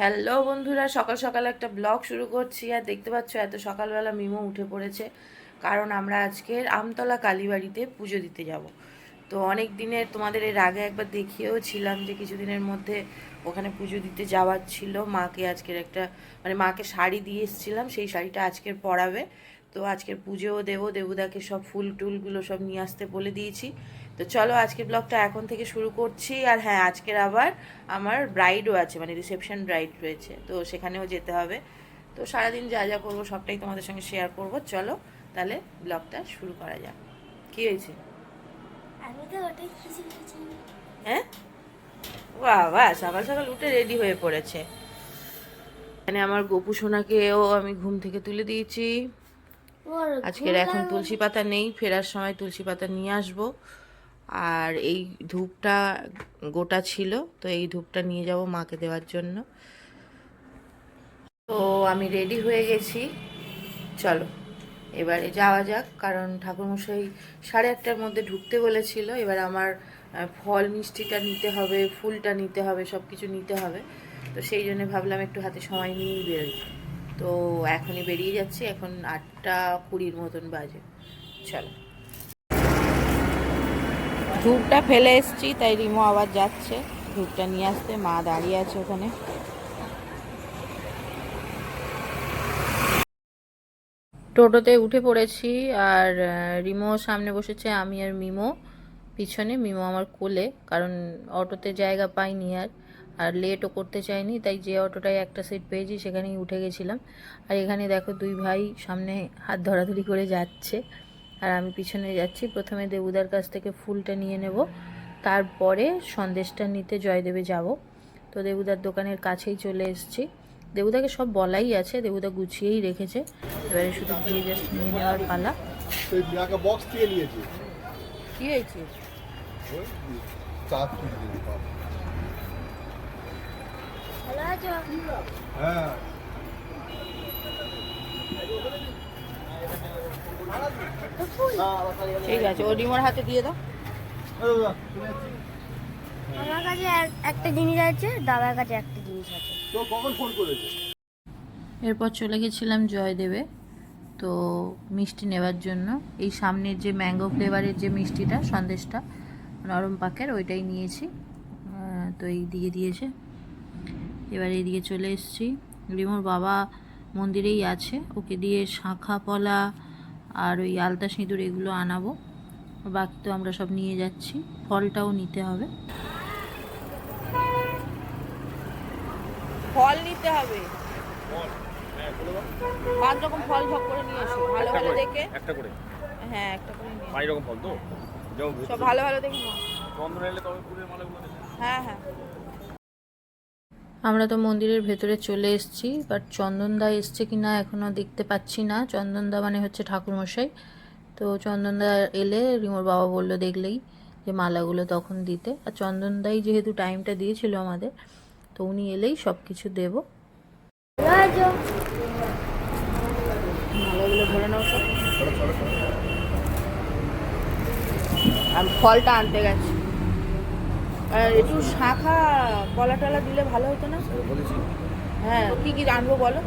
Hello বন্ধুরা, সকাল সকাল একটা ব্লগ শুরু করছি আর দেখতে পাচ্ছ এত সকালবেলা মিমো উঠে পড়েছে। কারণ আমরা আজকের আমতলা কালীবাড়িতে পুজো দিতে যাব। তো অনেক দিনের তোমাদের এর আগে একবার দেখিয়েও ছিলাম যে কিছুদিনের মধ্যে ওখানে পুজো দিতে যাওয়ার ছিল। মাকে আজকের একটা মানে মাকে শাড়ি দিয়ে এসেছিলাম, সেই শাড়িটা আজকের পরাবে। তো আজকের পুজোও দেবো, দেবুদাকে সব ফুল টুলগুলো সব নিয়ে আসতে বলে দিয়েছি। তো চলো আজকের ব্লগটা এখন থেকে শুরু করছি। আর হ্যাঁ আজকের আবার আমার ব্রাইডও আছে মানে রিসেপশন ব্রাইড রয়েছে। তো সেখানেও যেতে হবে। তো সারাদিন যা যা করব সবটাই তোমাদের সঙ্গে শেয়ার করব। চলো তাহলে ব্লগটা শুরু করা যাক। কী হয়েছে? আমি তো ওটাই হ্যাঁ? বাবা সকাল সকাল উঠে রেডি হয়ে পড়েছে। এখানে আমার গোপু সোনাকেও আমি ঘুম থেকে তুলে দিয়েছি। আজকের এখন তুলসী পাতা নেই ফেরার সময় তুলসী পাতা নিয়ে আসব। আর এই ধূপটা গোটা ছিল, তো এই ধূপটা নিয়ে যাব মাকে দেওয়ার জন্য। তো আমি রেডি হয়ে গেছি। চলো, এবারে যাওয়া যাক, কারণ ঠাকুরমশাই সাড়ে আটটার মধ্যে ঢুকতে বলেছিল। এবার আমার ফল মিষ্টিটা নিতে হবে, ফুলটা নিতে হবে সব কিছু নিতে হবে। তো সেই জন্য ভাবলাম একটু হাতে সময় নিয়েই বেরোই। তো এখনই বেরিয়ে যাচ্ছি, এখন আটটা কুড়ির মতন বাজে। চলো। ধূপটা ফেলে এসছি, তাই রিমো আবার যাচ্ছে। ধূপটা নিয়ে আসতে, মা দাঁড়িয়ে আছে ওখানে। টোটোতে উঠে পড়েছি আর রিমো সামনে বসেছে, আমি আর মিমো পিছনে। মিমো আমার কোলে, কারণ অটোতে জায়গা পাইনি আর আর লেটও করতে চাইনি, তাই যে অটোটায় একটা সিট পেয়েছি, সেখানেই উঠে গেছিলাম। আর এখানে দেখো দুই ভাই সামনে হাত ধরাধরি করে যাচ্ছে। আর আমি পিছনে যাচ্ছি। প্রথমে দেবুদার কাছ থেকে ফুলটা নিয়ে নেব। তারপরে সন্দেশটা নিতে জয়দেবে যাব। তো দেবুদার দোকানের কাছেই চলে এসেছি। দেবুদাকে সব বলাই আছে। দেবুদা গুছিয়েই রেখেছে। এবারে শুধু গিয়ে জাস্ট নিয়ে নেওয়ার পালা। কি হয়েছে? হ্যাঁ। ঠিক আছে ও রিমোর হাতে দিয়ে দাও। আমার কাছে একটা জিনিস আছে দাদার কাছে একটা জিনিস আছে। তো কখন ফোন করেছে? এরপর চলে গেছিলাম জয়দেবে। তো মিষ্টি নেবার জন্য। এই সামনের যে ম্যাঙ্গো ফ্লেভারের যে মিষ্টিটা সন্দেশটা নরম পাকের ওইটাই নিয়েছি। তো এই দিয়ে দিয়েছে। এবার এইদিকে চলে এসেছি। রিমোর বাবা মন্দিরেই আছে। ওকে দিয়ে শাঁখা পলা আর ওই আলতা সিঁদুর এগুলো আনাবো। বাকি তো আমরা সব নিয়ে যাচ্ছি। ফলটাও নিতে হবে। ফল নিতে হবে? পাঁচ রকম ফল ঝক করে নিয়ে এসো। ভালো ভালো দেখে একটা করে। হ্যাঁ একটা করে নিয়ে পাঁচ রকম ফল তো? সব ভালো ভালো দেখে নাও। তবে ফুলের মালাগুলো হ্যাঁ হ্যাঁ। আমরা তো মন্দিরের ভেতরে চলে এসেছি বাট চন্দনদা এসছে কি না এখনও দেখতে পাচ্ছি না। চন্দনদা মানে হচ্ছে ঠাকুরমশাই। তো চন্দনদা এলে রিমোর বাবা বলল দেখলেই যে মালাগুলো তখন দিতে। আর চন্দনদাই যেহেতু টাইমটা দিয়েছিল আমাদের, তো উনি এলেই সব কিছু দেবো সব। ফলটা আনতে গেছি। আর একটু শাখা কলা টলা দিলে ভালো হতো না? বলেছি হ্যাঁ কি কি আনব বলো?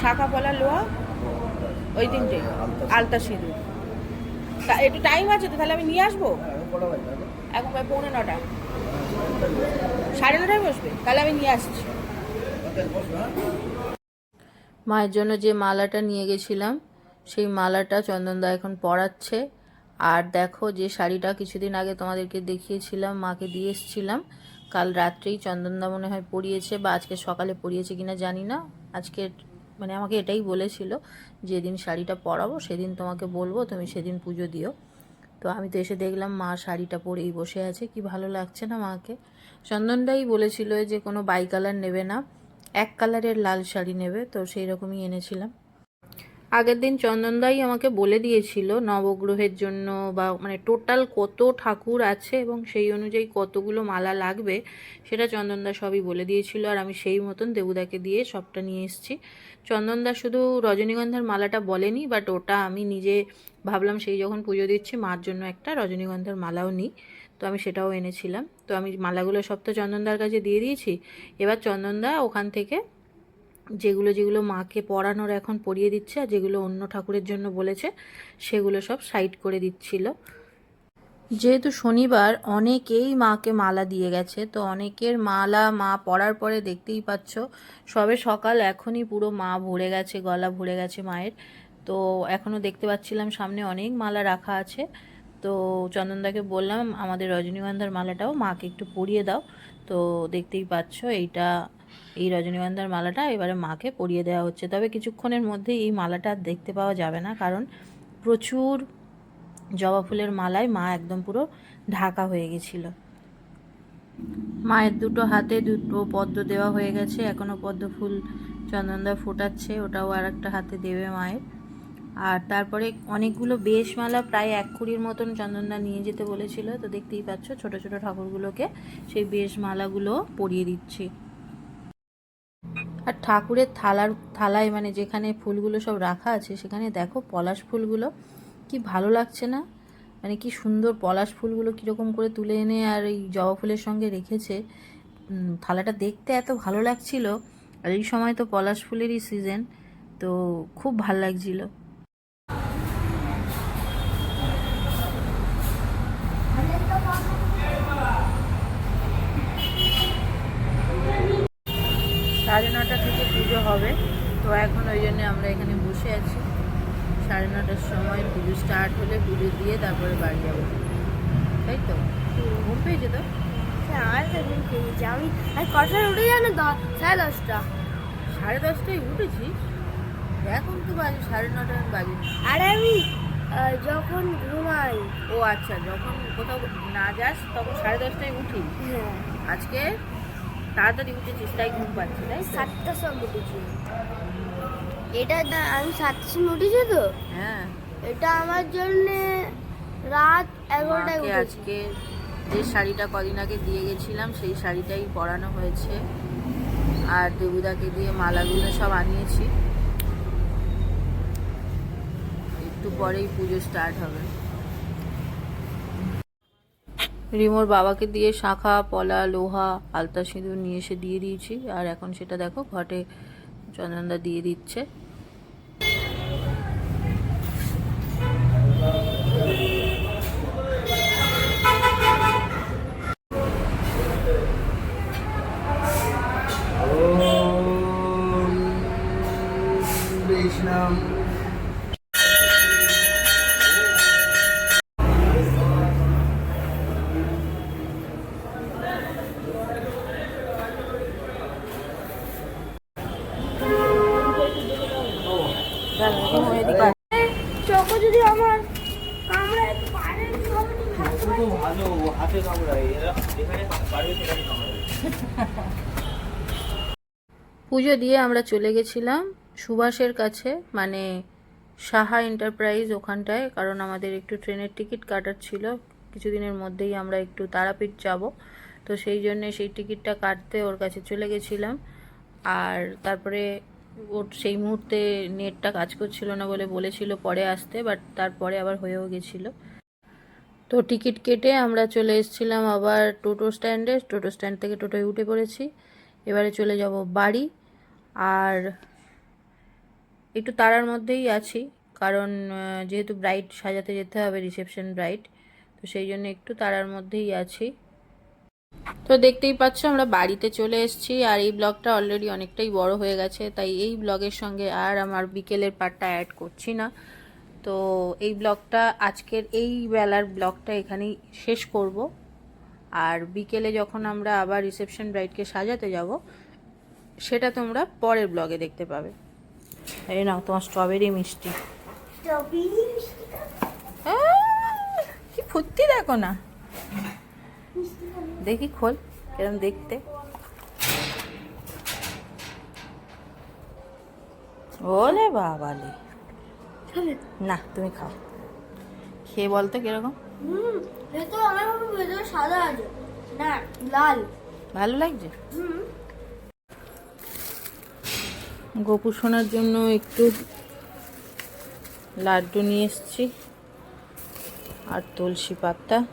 শাখা কলা লোয়া ওই তিনটে আলতা সিঁদুর। তা একটু টাইম আছে তো তাহলে আমি নিয়ে আসব? এখন প্রায় পৌনে নটা। সাড়ে নটায় বসবে তাহলে আমি নিয়ে আসছি। মায়ের জন্য যে মালাটা নিয়ে গেছিলাম সেই মালাটা চন্দনদা এখন পরাচ্ছে। আর দেখো যে শাড়িটা কিছুদিন আগে তোমাদেরকে দেখিয়েছিলাম, মাকে দিয়ে এসেছিলাম। কাল রাত্রেই চন্দনদা মনে হয় পরিয়েছে বা আজকে সকালে পরিয়েছে কিনা জানি না। আজকে মানে আমাকে এটাই বলেছিল, যেদিন শাড়িটা পরাবো সেদিন তোমাকে বলব, তুমি সেদিন পুজো দিও। তো আমি তো এসে দেখলাম মা শাড়িটা পরেই বসে আছে, কি ভালো লাগছে না মাকে? চন্দনদাই বলেছিল যে কোনো বাই কালার নেবে না, এক কালারের লাল শাড়ি নেবে, তো সেই রকমই এনেছিলাম। আগের দিন চন্দনদাই আমাকে বলে দিয়েছিল নবগ্রহের জন্য বা মানে টোটাল কত ঠাকুর আছে এবং সেই অনুযায়ী কতগুলো মালা লাগবে, সেটা চন্দনদা সবই বলে দিয়েছিল। আর আমি সেই মতন দেবুদাকে দিয়ে সবটা নিয়ে এসেছি। চন্দনদা শুধু রজনীগন্ধার মালাটা বলেনি বাট ওটা আমি নিজে ভাবলাম সেই যখন পুজো দিচ্ছি, মার জন্য একটা রজনীগন্ধার মালাও নিই। তো আমি সেটাও এনেছিলাম। তো আমি মালাগুলো সব তো চন্দনদার কাছে দিয়ে দিয়েছি। এবার চন্দনদা ওখান থেকে যেগুলো যেগুলো মাকে পরানোর এখন পরিয়ে দিচ্ছে আর যেগুলো অন্য ঠাকুরের জন্য বলেছে, সেগুলো সব সাইড করে দিচ্ছিল। যেহেতু শনিবার অনেকেই মাকে মালা দিয়ে গেছে, তো অনেকের মালা মা পরার পরে দেখতেই পাচ্ছ, সবে সকাল এখনই পুরো মা ভরে গেছে, গলা ভরে গেছে মায়ের। তো এখনও দেখতে পাচ্ছিলাম সামনে অনেক মালা রাখা আছে। তো চন্দনদাকে বললাম, আমাদের রজনীগন্ধার মালাটাও মাকে একটু পরিয়ে দাও। তো দেখতেই পাচ্ছ, এইটা এই রজনীগন্ধার মালাটা এবারে মাকে পরিয়ে দেওয়া হচ্ছে। তবে কিছুক্ষণের মধ্যেই এই মালাটা দেখতে পাওয়া যাবে না, কারণ প্রচুর জবা ফুলের মালায় মা একদম পুরো ঢাকা হয়ে গেছিল। মায়ের দুটো হাতে দুটো পদ্ম দেওয়া হয়ে গেছে। এখনও পদ্ম ফুল চন্দনদা ফোটাচ্ছে, ওটাও আর একটা হাতে দেবে মায়ের। আর তারপরে অনেকগুলো বেশ মালা প্রায় এক কুড়ির মতন চন্দনদা নিয়ে যেতে বলেছিল। তো দেখতেই পাচ্ছ, ছোট ছোট ঠাকুরগুলোকে সেই বেশ মালাগুলো পরিয়ে দিচ্ছি। আর ঠাকুরের থালার, থালায় মানে যেখানে ফুলগুলো সব রাখা আছে, সেখানে দেখো পলাশ ফুলগুলো। কি ভালো লাগছে না? মানে কি সুন্দর পলাশ ফুলগুলো কীরকম করে তুলে এনে আর এই জবা ফুলের সঙ্গে রেখেছে। থালাটা দেখতে এত ভালো লাগছিল। আর এই সময় তো পলাশ ফুলেরই সিজন তো খুব ভালো লাগছিল। সাড়ে নটা থেকে পুজো হবে। তো এখন ওই জন্য আমরা এখানে বসে আছি। সাড়ে নটার সময় পুজো স্টার্ট হলে পুজো দিয়ে তারপরে বাড়ি যাব। তাই তো? ঘুম পেয়েছে তো? হ্যাঁ, আমি উঠে জানো দশ সাড়ে দশটা। সাড়ে দশটায় উঠেছিস এখন তো বাজে সাড়ে নটা বাজে। আর আমি যখন ঘুমাই। ও আচ্ছা যখন কোথাও না যাস তখন সাড়ে দশটায় উঠি। হ্যাঁ। আজকে তাড়াতাড়ি উঠেছিস তাই ঘুম পাচ্ছি তাই সাতটার সময় উঠেছি। এটা আমি সাতটার সময় উঠেছি তো? হ্যাঁ। এটা আমার জন্য রাত এগারোটায় আজকে যে শাড়িটা কদিন আগে দিয়ে গেছিলাম সেই শাড়িটাই পরানো হয়েছে। আর দেবুদাকে দিয়ে মালাগুলো সব আনিয়েছি। একটু পরেই পুজো স্টার্ট হবে। রিমোর বাবাকে দিয়ে শাখা, পলা, লোহা, আলতা সিঁদুর নিয়ে এসে দিয়ে দিয়েছি। আর এখন সেটা দেখো, ঘটে চন্দনদা দিয়ে দিচ্ছে। বৈষ্ণব পুজো দিয়ে আমরা চলে গেছিলাম সুভাষের কাছে মানে সাহা এন্টারপ্রাইজ ওখানটায়, কারণ আমাদের একটু ট্রেনের টিকিট কাটার ছিল। কিছুদিনের মধ্যেই আমরা একটু তারাপীঠ যাব। তো সেই জন্যে সেই টিকিটটা কাটতে ওর কাছে চলে গেছিলাম। আর তারপরে ওর সেই মুহূর্তে নেটটা কাজ করছিল না বলে বলেছিল পরে আসতে, বাট তারপরে আবার হয়েও গেছিল। তো টিকিট কেটে আমরা চলে এসেছিলাম আবার টোটো স্ট্যান্ডে। টোটো স্ট্যান্ড থেকে টোটোয় উঠে পড়েছি। এবারে চলে যাব বাড়ি। আর একটু তাড়ার মধ্যেই আছি, কারণ যেহেতু ব্রাইড সাজাতে যেতে হবে, রিসেপশন ব্রাইড তো সেই জন্য একটু তাড়ার মধ্যেই আছি। তো দেখতেই পাচ্ছ আমরা বাড়িতে চলে এসেছি, আর এই ব্লগটা অলরেডি অনেকটাই বড় হয়ে গেছে, তাই এই ব্লগের সঙ্গে আর আমার বিকেলের পার্টটা অ্যাড করছি না। তো এই ব্লগটা, আজকের এই বেলার ব্লগটা এখানেই শেষ করব। আর বিকেলে যখন আমরা আবার রিসেপশন ব্রাইডকে সাজাতে যাব, সেটা তোমরা পরের ব্লগে দেখতে পাবে। এই নাও, তোমার স্ট্রবেরি মিষ্টি। কি ফুর্তি দেখো না। দেখি খোল, কিরম দেখতে। ওলে বাবালে। খাবে? না তুমি খাও। খেয়ে বলতো কীরকম? হুম ভেতর আমার ভেতরে সাদা আছে। না লাল। ভালো লাগছে? হুম। গোপু সোনার জন্য একটু লাড্ডু নিয়ে এসছি। আর তুলসী পাতা।